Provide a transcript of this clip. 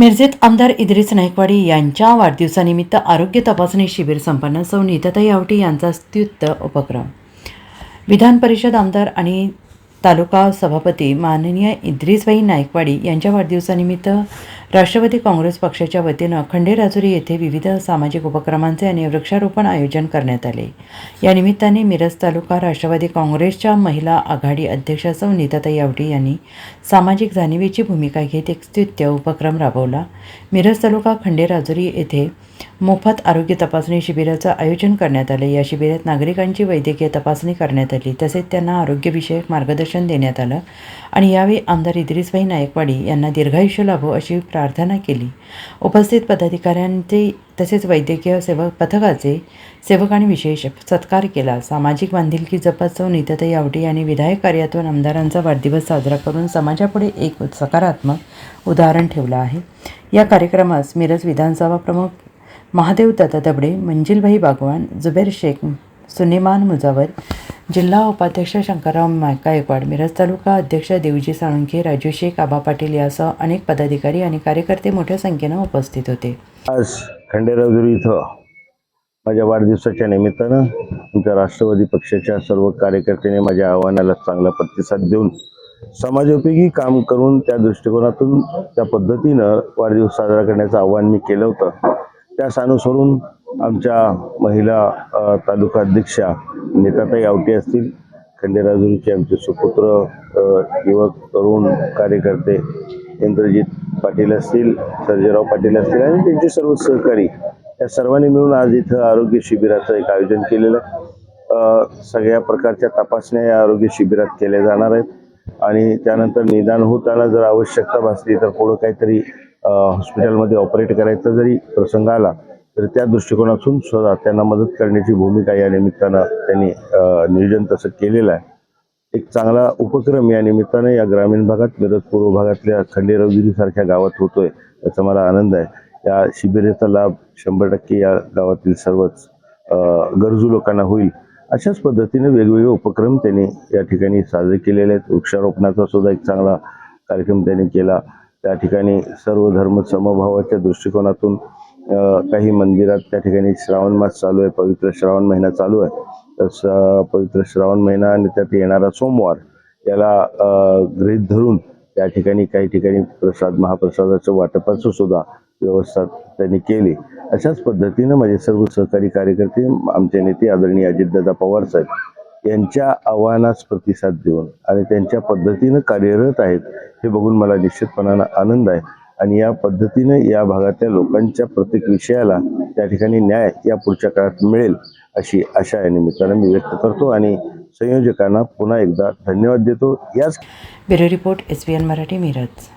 मिरजेत आमदार इद्रिस नायकवाडी यांच्या वाढदिवसानिमित्त आरोग्य तपासणी शिबिर संपन्न. सौ नीताताई आवटी यांचा अस्तित्व उपक्रम. विधान परिषद आमदार आणि तालुका सभापती माननीय इद्रिसबाई नायकवाडी यांच्या वाढदिवसानिमित्त राष्ट्रवादी काँग्रेस पक्षाच्या वतीनं खंडेराजुरी येथे विविध सामाजिक उपक्रमांचे आणि वृक्षारोपण आयोजन करण्यात आले. या निमित्ताने मिरज तालुका राष्ट्रवादी काँग्रेसच्या महिला आघाडी अध्यक्षा सौ. नीताताई आवटी यांनी सामाजिक जाणीवेची भूमिका घेत एक स्तुत्य उपक्रम राबवला. मिरज तालुका खंडेराजुरी येथे मोफत आरोग्य तपासणी शिबिराचं आयोजन करण्यात आले. या शिबिरात नागरिकांची वैद्यकीय तपासणी करण्यात आली. तसेच त्यांना आरोग्यविषयक मार्गदर्शन देण्यात आलं. आणि यावेळी आमदार इद्रिसभाई नायकवाडी यांना दीर्घायुष्य लाभो अशी प्रार्थना केली. उपस्थित पदाधिकाऱ्यांचे तसेच वैद्यकीय सेवक पथकाचे सेवक आणि विशेष सत्कार केला. सामाजिक बांधिलकी जपत सौ नीताताई आवटी यांनी विधायक कार्यातून आमदारांचा वाढदिवस साजरा करून समाजापुढे एक सकारात्मक उदाहरण ठेवलं आहे. या कार्यक्रमास मिरज विधानसभा प्रमुख महादेव दत्ता दबडे मंजिलभाई बागवान जुबेर शेख सुनेमान मुजावर जिल्हा उपाध्यक्ष शंकरराव मा- गायकवाड मिरज तालुका अध्यक्ष देवजी साळुंखे राजू शेख आबा पाटील यासह अनेक पदाधिकारी आणि कार्यकर्ते मोठ्या संख्येनं उपस्थित होते. आज खंडेराजुरी इथं माझ्या वाढदिवसाच्या निमित्तानं आमच्या राष्ट्रवादी पक्षाच्या सर्व कार्यकर्त्यांनी माझ्या आव्हानाला चांगला प्रतिसाद देऊन समाजोपयोगी काम करून त्या दृष्टिकोनातून त्या पद्धतीनं वाढदिवस साजरा करण्याचं आव्हान मी केलं होतं. त्यास अनुसरून आमच्या महिला तालुका अध्यक्षा नेताताई आवटे असतील खंडेराजुरीचे आमचे सुपुत्र युवक तरुण कार्यकर्ते इंद्रजित पाटील असतील सर्जेराव पाटील असतील आणि त्यांचे सर्व सहकारी या सर्वांनी मिळून आज इथं आरोग्य शिबिराचं एक आयोजन केलेलं. आहे सगळ्या प्रकारच्या तपासण्या या आरोग्य शिबिरात केल्या जाणार आहेत आणि त्यानंतर निदान होताना जर आवश्यकता भासली तर पुढं काहीतरी हॉस्पिटलमध्ये ऑपरेट करायचा जरी प्रसंग आला तर त्या दृष्टिकोनातून सुद्धा त्यांना मदत करण्याची भूमिका या निमित्तानं त्यांनी नियोजन तसं केलेलं आहे. एक चांगला उपक्रम या निमित्तानं या ग्रामीण भागात मिरज पूर्व भागातल्या खंडेरवगिरीसारख्या गावात होतोय याचा मला आनंद आहे. या शिबिराचा लाभ शंभर टक्के या गावातील सर्वच गरजू लोकांना होईल. अशाच पद्धतीने वेगवेगळे उपक्रम त्यांनी या ठिकाणी साजरे केलेले आहेत. वृक्षारोपणाचा सुद्धा एक चांगला कार्यक्रम त्यांनी केला. त्या ठिकाणी सर्व धर्म समभावाच्या दृष्टिकोनातून काही मंदिरात त्या ठिकाणी श्रावण मास चालू आहे पवित्र श्रावण महिना चालू आहे. तर पवित्र श्रावण महिना आणि त्यात येणारा सोमवार याला गृहीत धरून त्या ठिकाणी काही ठिकाणी प्रसाद महाप्रसादाचं वाटपाचं सुद्धा व्यवस्था त्यांनी केली. अशाच पद्धतीनं माझे सर्व सहकारी कार्यकर्ते आमचे नेते आदरणीय अजितदादा पवार साहेब यांच्या आव्हानास प्रतिसाद देऊन आणि त्यांच्या पद्धतीनं कार्यरत आहेत हे बघून मला निश्चितपणानं आनंद आहे. आणि या पद्धतीने या भागातल्या लोकांच्या प्रत्येक विषयाला त्या ठिकाणी न्याय या पुढच्या काळात मिळेल अशी आशा या निमित्तानं मी व्यक्त करतो आणि संयोजकांना पुन्हा एकदा धन्यवाद देतो. याच bureau report S B N Marathi Miraj.